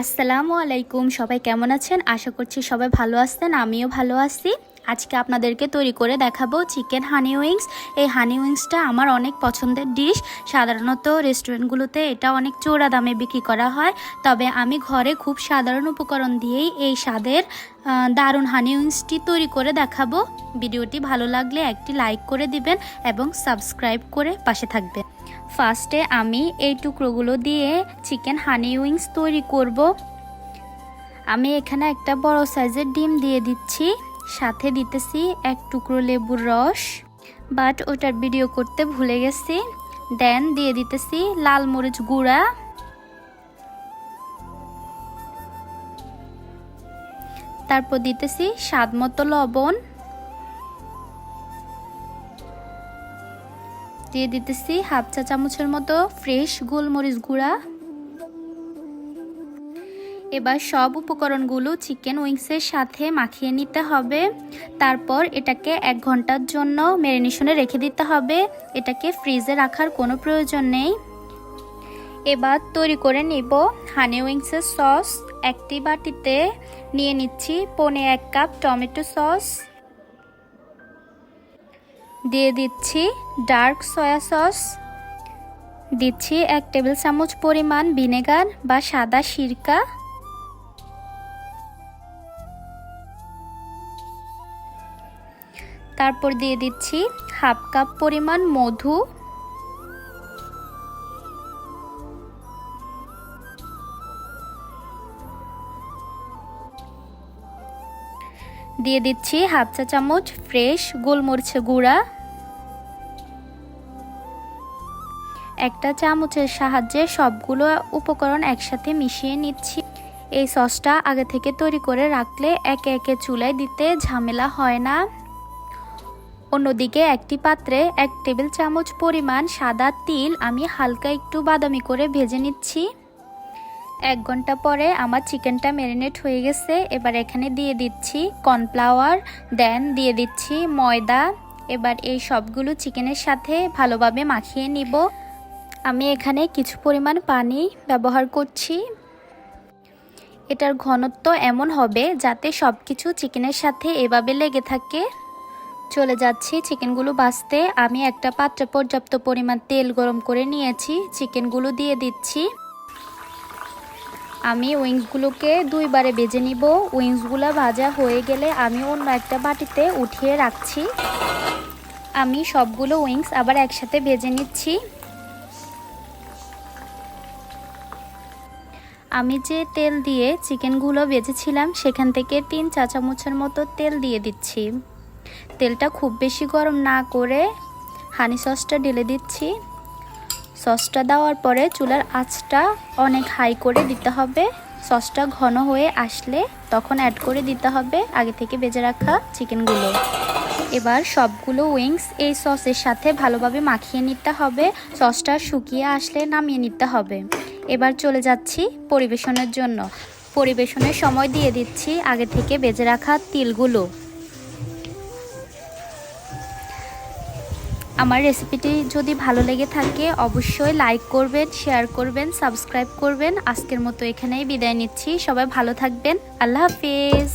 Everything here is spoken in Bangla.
আসসালামু আলাইকুম। সবাই কেমন আছেন? আশা করছি সবাই ভালো আছেন, আমিও ভালো আছি। আজকে আপনাদেরকে তৈরি করে দেখাবো চিকেন হানি উইংস। এই হানি উইংসটা আমার অনেক পছন্দের ডিশ। সাধারণত রেস্টুরেন্টগুলোতে এটা অনেক চোরা দামে বিক্রি করা হয়। তবে আমি ঘরে খুব সাধারণ উপকরণ দিয়েই এই স্বাদের দারুণ হানি উইংসটি তৈরি করে দেখাবো। ভিডিওটি ভালো লাগলে একটি লাইক করে দিবেন এবং সাবস্ক্রাইব করে পাশে থাকবেন। ফার্স্টে আমি এই টুকরোগুলো দিয়ে চিকেন হানি উইংস তৈরি করব। আমি এখানে একটা বড় সাইজের ডিম দিয়ে দিচ্ছি। সাথে দিতেছি এক টুকরো লেবুর রস। বাট ওটার ভিডিও করতে ভুলে গেছি। দেন দিয়ে দিতেছি লাল মরিচ গুঁড়া। তারপর দিতেছি স্বাদ মতো লবণ। দিয়ে দিতেছি হাফ চা চামচের মতো ফ্রেশ গোলমরিচ গুঁড়া। এবার সব উপকরণগুলো চিকেন উইংসের সাথে মাখিয়ে নিতে হবে। তারপর এটাকে এক ঘণ্টার জন্য ম্যারিনেশনে রেখে দিতে হবে। এটাকে ফ্রিজে রাখার কোনো প্রয়োজন নেই। এবার তৈরি করে নিব হানি উইংসের সস একটি বাটিতে নিয়ে নিচ্ছি পনে এক কাপ টমেটো সস দিয়ে দিচ্ছি ডার্ক সয়া সস। দিচ্ছি এক টেবিল চামচ পরিমাণ ভিনেগার বা সাদা সিরকা। তারপর দিয়ে দিচ্ছি হাফ কাপ পরিমাণ মধু। দিয়ে দিচ্ছি হাফ চা চামচ ফ্রেশ গোলমরিচ গুঁড়া। একটা চামচের সাহায্যে সবগুলো উপকরণ একসাথে মিশিয়ে নিচ্ছি। এই সসটা আগে থেকে তৈরি করে রাখলে একে একে চুলায় দিতে ঝামেলা হয় না। অন্যদিকে একটি পাত্রে এক টেবিল চামচ পরিমাণ সাদা তিল আমি হালকা একটু বাদামি করে ভেজে নিচ্ছি। এক ঘণ্টা পরে আমার চিকেনটা ম্যারিনেট হয়ে গেছে, এবার এখানে দিয়ে দিচ্ছি কর্নফ্লাওয়ার, দেন দিয়ে দিচ্ছি ময়দা। এবার এই সবগুলো চিকেনের সাথে ভালোভাবে মাখিয়ে নিব। আমি এখানে কিছু পরিমাণ পানি ব্যবহার করছি। এটার ঘনত্ব এমন হবে যাতে সব কিছু চিকেনের সাথে এভাবে লেগে থাকে। চলে যাচ্ছি চিকেনগুলো বাছতে আমি একটা পাত্রে পর্যাপ্ত পরিমাণ তেল গরম করে নিয়েছি। চিকেনগুলো দিয়ে দিচ্ছি। আমি উইংসগুলোকে দুইবারে বেজে নিব। উইংসগুলো ভাজা হয়ে গেলে আমি অন্য একটা বাটিতে উঠিয়ে রাখছি। আমি সবগুলো উইংস আবার একসাথে ভেজে নিচ্ছি। আমি যে তেল দিয়ে চিকেনগুলো ভেজেছিলাম সেখান থেকে তিন চা চামচের মতো তেল দিয়ে দিচ্ছি। তেলটা খুব বেশি গরম না করে হানি সসটা ঢেলে দিচ্ছি। সসটা দেওয়ার পরে চুলার আঁচটা অনেক হাই করে দিতে হবে। সসটা ঘন হয়ে আসলে তখন অ্যাড করে দিতে হবে আগে থেকে বেজে রাখা চিকেনগুলো। এবার সবগুলো উইংস এই সসের সাথে ভালোভাবে মাখিয়ে নিতে হবে। সসটা শুকিয়ে আসলে নামিয়ে নিতে হবে। এবার চলে যাচ্ছি পরিবেশনের জন্য। পরিবেশনের সময় দিয়ে দিচ্ছি আগে থেকে বেজে রাখা তিলগুলো। আমার রেসিপিটি যদি ভালো লেগে থাকে, অবশ্যই লাইক করবেন, শেয়ার করবেন, সাবস্ক্রাইব করবেন। আজকের মতো এখানেই বিদায় নিচ্ছি। সবাই ভালো থাকবেন। আল্লাহ হাফিজ।